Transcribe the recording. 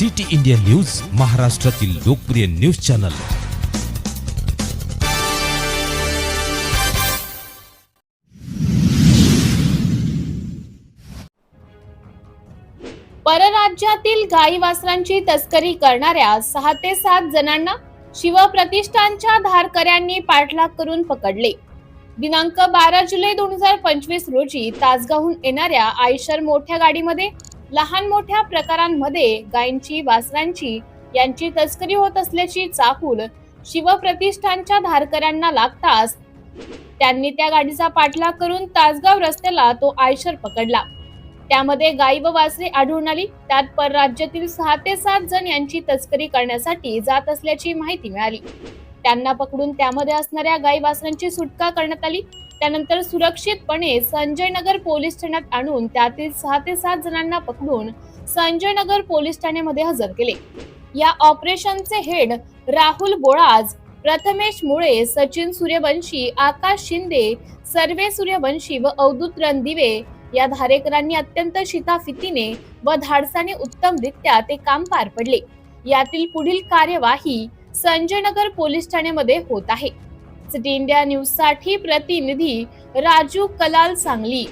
City India news महाराष्ट्रातील लोकप्रिय news channel. परराज्यातील गाई वासरांची तस्करी करणाऱ्या सहा ते सात जणांना शिवप्रतिष्ठानच्या धारकऱ्यांनी पाठलाग करून पकडले. दिनांक बारा जुलै दोन हजार पंचवीस रोजी तासगावहून येणाऱ्या आयशर मोठ्या गाडीमध्ये लहान मोठ्या प्रकारांमध्ये गायींची वासरांची यांची तस्करी होत असल्याची चाकूल शिवप्रतिष्ठानच्या धारकऱ्यांना लागताच त्यांनी त्या गाडीचा पाठलाग करून तासगाव रस्त्याला तो आयशर पकडला. त्यामध्ये गायी व वासरे आढळून आली. त्यात परराज्यातील सहा ते सात जण यांची तस्करी करण्यासाठी जात असल्याची माहिती मिळाली. त्यांना पकडून त्यामध्ये असणाऱ्या गायी वासरांची सुटका करण्यात आली. त्यानंतर सुरक्षितपणे संजय नगर पोलीस ठाण्यात आणून त्यातील सहा ते सात जणांना पकडून संजय नगर पोलीस ठाण्यामध्ये हजर केले. या ऑपरेशनचे हेड राहुल बोळाज प्रथमेश मुळे सचिन सूर्यवंशी आकाश शिंदे सर्वे सूर्यवंशी व अवधूत रणदिवे या धारेकरांनी अत्यंत शिताफितीने व धाडसाने उत्तमरित्या ते काम पार पडले. यातील पुढील कार्यवाही संजय नगर पोलीस ठाण्यामध्ये होत आहे. सिटी इंडिया न्यूजसाठी प्रतिनिधी राजू कलाल सांगली.